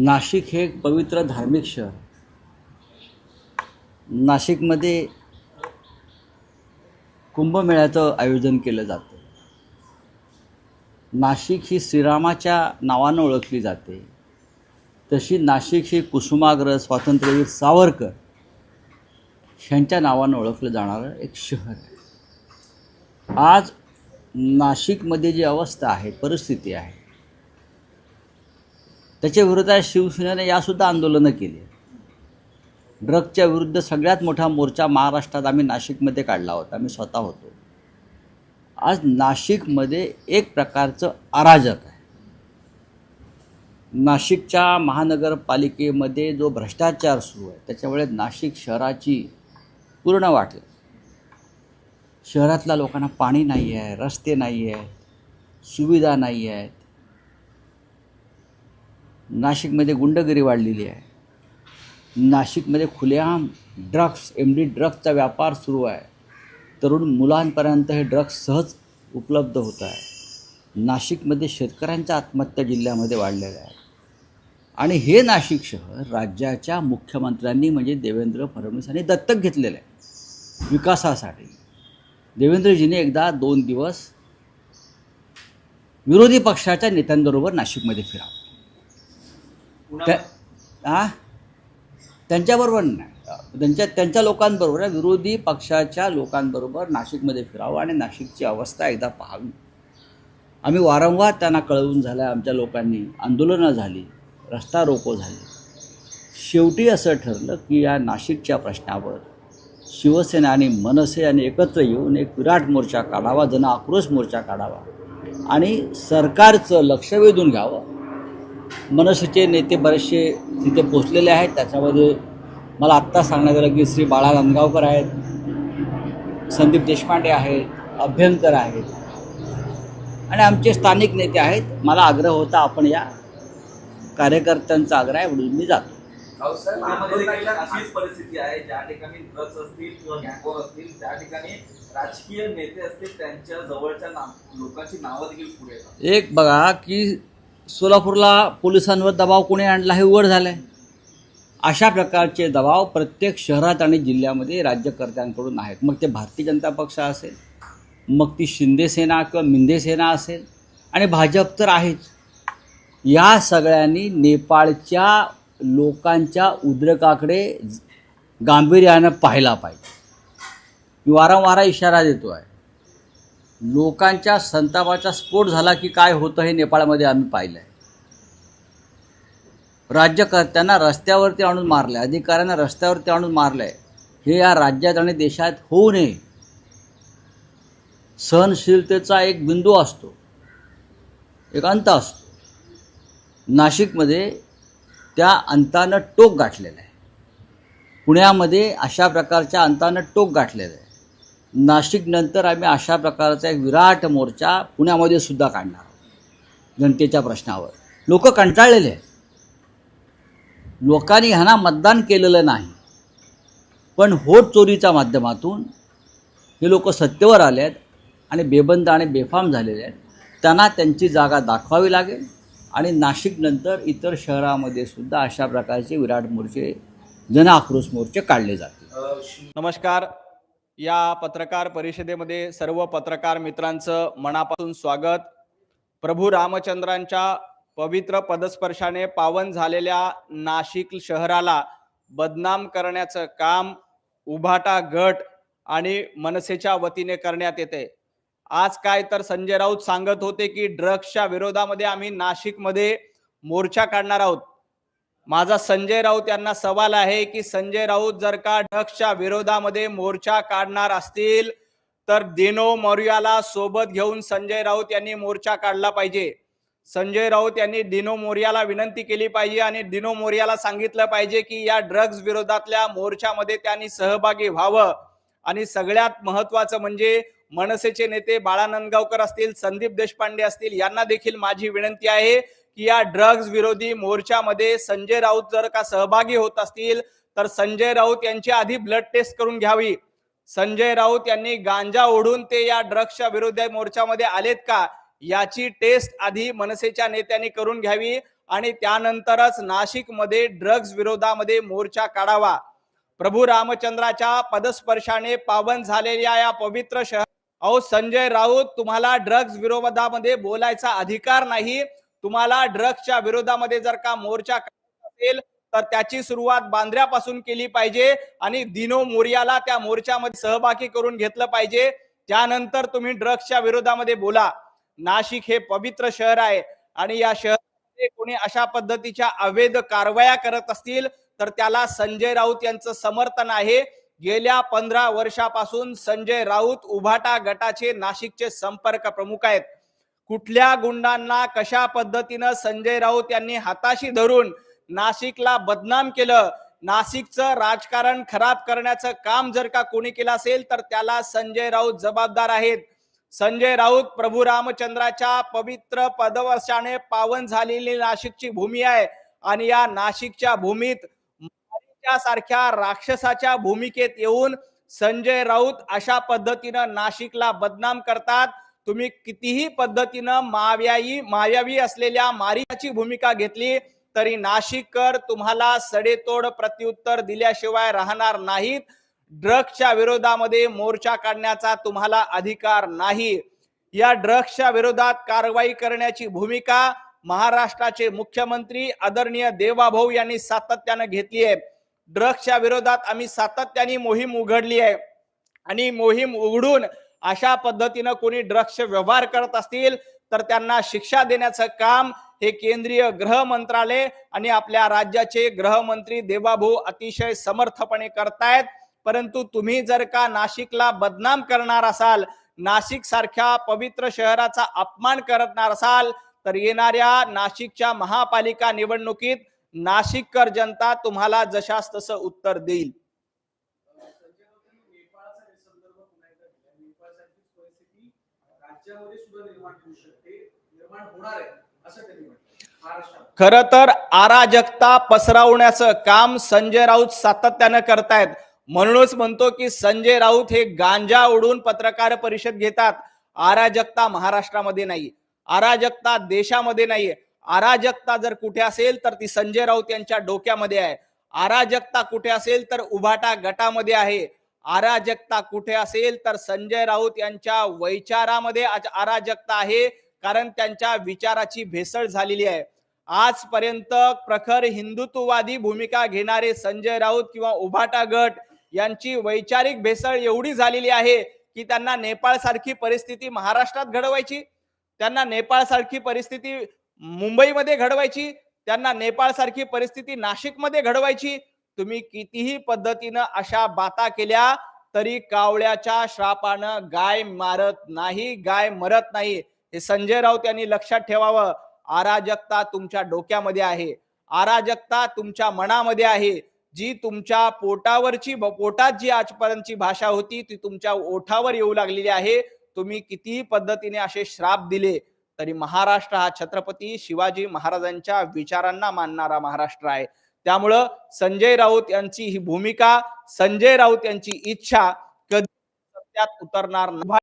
नाशिक हे एक पवित्र धार्मिक शहर. नाशिकमध्ये कुंभमेळ्याचं आयोजन केलं जातं. नाशिक ही श्रीरामाच्या नावानं ओळखली जाते. तशी नाशिक ही कुसुमाग्र स्वातंत्र्यवीर सावरकर ह्यांच्या नावानं ओळखलं जाणारं एक शहर आहे. आज नाशिकमध्ये जी अवस्था आहे परिस्थिती आहे त्याच्या विरोधात शिवसेनेने यासुद्धा आंदोलनं केली. ड्रगच्या विरुद्ध सगळ्यात मोठा मोर्चा महाराष्ट्रात आम्ही नाशिकमध्ये काढला होता. आम्ही स्वतः होतो. आज नाशिकमध्ये एक प्रकारचं अराजक आहे. नाशिकच्या महानगरपालिकेमध्ये जो भ्रष्टाचार सुरू आहे त्याच्यामुळे नाशिक शहराची पूर्ण वाटलं शहरातल्या लोकांना पाणी नाही आहे रस्ते नाही आहे सुविधा नाही आहे नाशिकमध्ये गुंडगिरी वाढलेली आहे. नाशिकमध्ये खुलेआम ड्रग्स एम डी ड्रग्सचा व्यापार सुरू आहे. तरुण मुलांपर्यंत हे ड्रग्स सहज उपलब्ध होत आहे. नाशिकमध्ये शेतकऱ्यांच्या आत्महत्या जिल्ह्यामध्ये वाढलेल्या आहेत. आणि हे नाशिक शहर राज्याच्या मुख्यमंत्र्यांनी म्हणजे देवेंद्र फडणवीस यांनी दत्तक घेतलेलं आहे. विकासासाठी. देवेंद्रजीने एकदा दोन दिवस विरोधी पक्षाच्या नेत्यांबरोबर नाशिकमध्ये फिरावं. त्या हां? त्यांच्याबरोबर नाही. त्यांच्या त्यांच्या लोकांबरोबर विरोधी पक्षाच्या लोकांबरोबर नाशिकमध्ये फिरावं आणि नाशिकची अवस्था एकदा पाहावी आम्ही वारंवार त्यांना कळवून झालं आमच्या लोकांनी आंदोलनं झाली रस्ता रोको झाले. शेवटी असं ठरलं की या नाशिकच्या प्रश्नावर शिवसेना आणि मनसे यांनी एकत्र येऊन एक विराट मोर्चा काढावा जन आक्रोश मोर्चा काढावा आणि सरकारचं लक्ष वेधून घ्यावं. मनसेचे नेते बरेचसे तिथे पोचलेले आहेत. त्याच्यामध्ये मला आत्ता सांगण्यात आलं की श्री बाळा नांदगावकर आहेत संदीप देशपांडे आहेत अभ्यंकर आहेत. आणि आमचे स्थानिक नेते आहेत. मला आग्रह होता आपण या कार्यकर्त्यांचा आग्रह आहे म्हणून मी जातो. रावसाहेब त्यामध्ये देखील अशीच परिस्थिती आहे. ज्या ठिकाणी ड्रग्स असतील किंवा गँगवॉर असतील त्या ठिकाणी राजकीय नेते असतील त्यांच्या जवळच्या नाव लोकांची नावं देखील पुढे येतात. एक बघा की सोलापूरला पोलिसांवर दबाव कोणी आणला हे उघड झालं आहे अशा प्रकारचे दबाव प्रत्येक शहरात आणि जिल्ह्यामध्ये राज्यकर्त्यांकडून आहेत. मग ते भारतीय जनता पक्ष असेल मग ती शिंदेसेना किंवा मिंदेसेना असेल आणि भाजप तर आहेच. या सगळ्यांनी नेपाळच्या लोकांच्या उद्रेकाकडे गांभीर्यानं पाहायला पाहिजे. मी वारंवार इशारा देतो आहे लोकांच्या संतापाचा स्फोट झाला की काय होतं हे नेपाळमध्ये आम्ही पाहिलं आहे राज्यकर्त्यांना रस्त्यावरती आणून मारलं आहे अधिकाऱ्यांना रस्त्यावरती आणून मारलं आहे हे या राज्यात आणि देशात होऊ नये. सहनशीलतेचा एक बिंदू असतो. एक अंत असतो. नाशिकमध्ये त्या अंतानं टोक गाठलेलं आहे. पुण्यामध्ये अशा प्रकारच्या अंतानं टोक गाठलेलं आहे. नाशिकनंतर आम्ही अशा प्रकारचा एक विराट मोर्चा पुण्यामध्ये सुद्धा काढणार आहोत जनतेच्या प्रश्नावर. लोक कंटाळलेले आहेत. लोकांनी ह्यांना मतदान केलेलं नाही. पण होट चोरीच्या माध्यमातून हे लोक सत्तेवर आले आहेत आणि बेबंद आणि बेफाम झालेले आहेत. त्यांना त्यांची जागा दाखवावी लागेल आणि नाशिकनंतर इतर शहरामध्ये सुद्धा अशा प्रकारचे विराट मोर्चे जनआक्रोश मोर्चे काढले जातील. नमस्कार. या पत्रकार परिषदेमध्ये सर्व पत्रकार मित्रांचं मनापासून स्वागत. प्रभू रामचंद्रांच्या पवित्र पदस्पर्शाने पावन झालेल्या नाशिक शहराला बदनाम करण्याचं काम उभाटा गट आणि मनसेच्या वतीने करण्यात येते. आज काय तर संजय राऊत सांगत होते की ड्रग्सच्या विरोधामध्ये आम्ही नाशिकमध्ये मोर्चा काढणार आहोत. माझा संजय राऊत यांना सवाल आहे की संजय राऊत जर का ड्रग्सच्या विरोधामध्ये मोर्चा काढणार असतील तर दिनो मौर्याला सोबत घेऊन संजय राऊत यांनी मोर्चा काढला पाहिजे. संजय राऊत यांनी दिनो मोर्याला विनंती केली पाहिजे आणि दिनो मोर्याला सांगितलं पाहिजे की या ड्रग्ज विरोधातल्या मोर्चामध्ये त्यांनी सहभागी व्हावं. आणि सगळ्यात महत्वाचं म्हणजे मनसेचे नेते बाळा नंदगावकर असतील संदीप देशपांडे असतील यांना देखील माझी विनंती आहे. की या ड्रग्ज विरोधी मोर्चामध्ये संजय राऊत जर का सहभागी होत असतील तर संजय राऊत यांची आधी ब्लड टेस्ट करून घ्यावी. संजय राऊत यांनी गांजा ओढून ते या ड्रग्सच्या विरोधी मोर्चामध्ये आलेत का याची टेस्ट आधी मनसेच्या नेत्यांनी करून घ्यावी आणि त्यानंतरच नाशिकमध्ये ड्रग्ज विरोधामध्ये मोर्चा काढावा. प्रभू रामचंद्राच्या पदस्पर्शाने पावन झालेल्या या पवित्र शहर अहो संजय राऊत तुम्हाला ड्रग्ज विरोधामध्ये बोलायचा अधिकार नाही तुम्हाला ड्रग्सच्या विरोधामध्ये जर का मोर्चा असेल तर त्याची सुरुवात बांद्र्यापासून केली पाहिजे आणि दिनो मोर्याला त्या मोर्चामध्ये सहभागी करून घेतलं पाहिजे. त्यानंतर तुम्ही ड्रग्सच्या विरोधामध्ये बोला. नाशिक हे पवित्र शहर आहे आणि या शहरामध्ये कोणी अशा पद्धतीच्या अवैध कारवाया करत असतील तर त्याला संजय राऊत यांचं समर्थन आहे. गेल्या पंधरा वर्षापासून संजय राऊत उभाटा गटाचे नाशिकचे संपर्क प्रमुख आहेत. कुठल्या गुंडांना कशा पद्धतीनं संजय राऊत यांनी हाताशी धरून नाशिकला बदनाम केलं? नाशिकचं राजकारण खराब करण्याचं काम जर का कोणी केलं असेल तर त्याला संजय राऊत जबाबदार आहेत. संजय राऊत प्रभू रामचंद्राच्या पवित्र पदवर्षाने पावन झालेली नाशिकची भूमी आहे आणि या नाशिकच्या भूमीत सारख्या राक्षसाच्या भूमिकेत येऊन संजय राऊत अशा पद्धतीनं नाशिकला बदनाम करतात. तुम्ही कितीही पद्धतीनं माव्यायी मायावी असलेल्या मारियाची भूमिका घेतली तरी नाशिककर तुम्हाला सडेतोड प्रत्युत्तर दिल्याशिवाय राहणार नाहीत. ड्रग्सच्या विरोधामध्ये मोर्चा काढण्याचा तुम्हाला अधिकार नाही. या ड्रग्सच्या विरोधात कारवाई करण्याची भूमिका महाराष्ट्राचे मुख्यमंत्री आदरणीय देवाभाऊ यांनी सातत्यानं घेतली आहे. ड्रग्सच्या विरोधात आम्ही सातत्याने मोहीम उघडली आहे. आणि मोहीम उघडून अशा पद्धतीनं कोणी ड्रग्सचे व्यवहार करत असतील तर त्यांना शिक्षा देण्याचं काम हे केंद्रीय गृह मंत्रालय आणि आपल्या राज्याचे गृहमंत्री देवाभाऊ अतिशय समर्थपणे करतायत. परंतु तुम्ही जर का नाशिकला बदनाम करणार असाल नाशिक सारख्या पवित्र शहराचा अपमान करणार असाल तर येणाऱ्या नाशिकच्या महापालिका निवडणुकीत नाशिककर जनता तुम्हाला जशास तसं उत्तर देईल नेपाळचा हे संदर्भ पुन्हा एकदा दिला. नेपाळसारखीच परिस्थिती राज्यामध्ये सुद्धा निर्माण होऊ शकते निर्माण होणार आहे असं त्यांनी म्हटलं. महाराष्ट्रात खर तर अराजकता पसरवण्याचं काम संजय राऊत सातत्यानं करतायत. म्हणूनच म्हणतो की संजय राऊत हे गांजा ओढून पत्रकार परिषद घेतात. अराजकता महाराष्ट्रामध्ये नाही. अराजकता देशामध्ये नाही. अराजकता जर कुठे असेल तर ती संजय राऊत यांच्या डोक्यामध्ये आहे. अराजकता कुठे असेल तर उभाटा गटामध्ये आहे. अराजकता कुठे असेल तर संजय राऊत यांच्या वैचारामध्ये आज अराजकता आहे कारण त्यांच्या विचाराची भेसळ झालेली आहे. आजपर्यंत प्रखर हिंदुत्ववादी भूमिका घेणारे संजय राऊत किंवा उभाटा गट यांची वैचारिक भेसळ एवढी झालेली आहे की त्यांना नेपाळ सारखी परिस्थिती महाराष्ट्रात घडवायची त्यांना नेपाळ सारखी परिस्थिती मुंबईमध्ये घडवायची त्यांना नेपाळ सारखी परिस्थिती नाशिकमध्ये घडवायची तुम्ही कितीही पद्धतीनं अशा बाता केल्या तरी कावळ्याच्या श्रापानं गाय मारत नाही गाय मरत नाही. हे संजय राऊत यांनी लक्षात ठेवावं. अराजकता तुमच्या डोक्यामध्ये आहे. अराजकता तुमच्या मनामध्ये आहे. जी तुमच्या पोटावरची पोटात जी आजपर्यंतची भाषा होती ती तुमच्या ओठावर येऊ लागलेली आहे. तुम्ही कितीही पद्धतीने असे श्राप दिले तरी महाराष्ट्र हा छत्रपती शिवाजी महाराजांच्या विचारांना मानणारा महाराष्ट्र आहे. त्यामुळं संजय राऊत यांची ही भूमिका संजय राऊत यांची इच्छा कधी सत्यात उतरणार नाही.